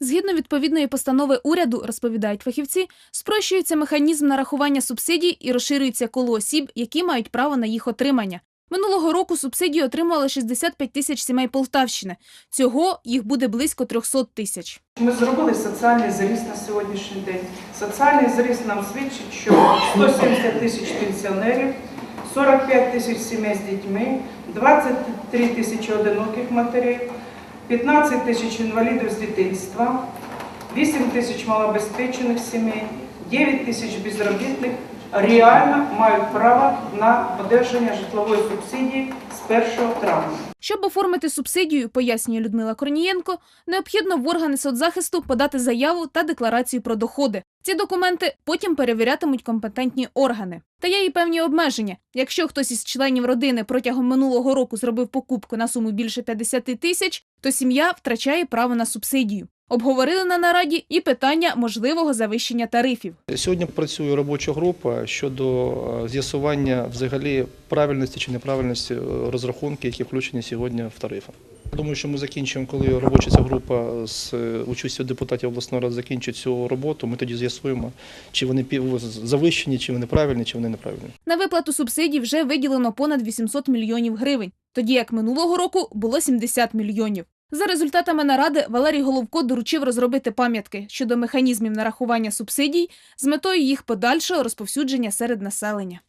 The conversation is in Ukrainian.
Згідно відповідної постанови уряду, розповідають фахівці, спрощується механізм нарахування субсидій і розширюється коло осіб, які мають право на їх отримання. Минулого року субсидію отримали 65 тисяч сімей Полтавщини. Цього їх буде близько 300 тисяч. Ми зробили соціальний заріз на сьогоднішній день. Соціальний заріз нам свідчить, що 170 тисяч пенсіонерів, 45 тисяч сімей з дітьми, 23 тисячі одиноких матерей, 15 тисяч інвалідів з дитинства, 8 тисяч малобезпечених сімей, 9 тисяч безробітних реально мають право на одержання житлової субсидії з 1 травня. Щоб оформити субсидію, пояснює Людмила Корнієнко, необхідно в органи соцзахисту подати заяву та декларацію про доходи. Ці документи потім перевірятимуть компетентні органи. Та є і певні обмеження. Якщо хтось із членів родини протягом минулого року зробив покупку на суму більше 50 тисяч, то сім'я втрачає право на субсидію. Обговорили на нараді і питання можливого завищення тарифів. Сьогодні працює робоча група щодо е, з'ясування взагалі правильності чи неправильності е, розрахунки, які включені сьогодні в тарифи. Думаю, що ми закінчимо, коли робоча ця група з е, участю депутатів обласної ради закінчить цю роботу. Ми тоді з'ясуємо, чи вони завищені, чи вони правильні, чи вони неправильні. На виплату субсидій вже виділено понад 800 мільйонів гривень, тоді як минулого року було 70 мільйонів. За результатами наради Валерій Головко доручив розробити пам'ятки щодо механізмів нарахування субсидій з метою їх подальшого розповсюдження серед населення.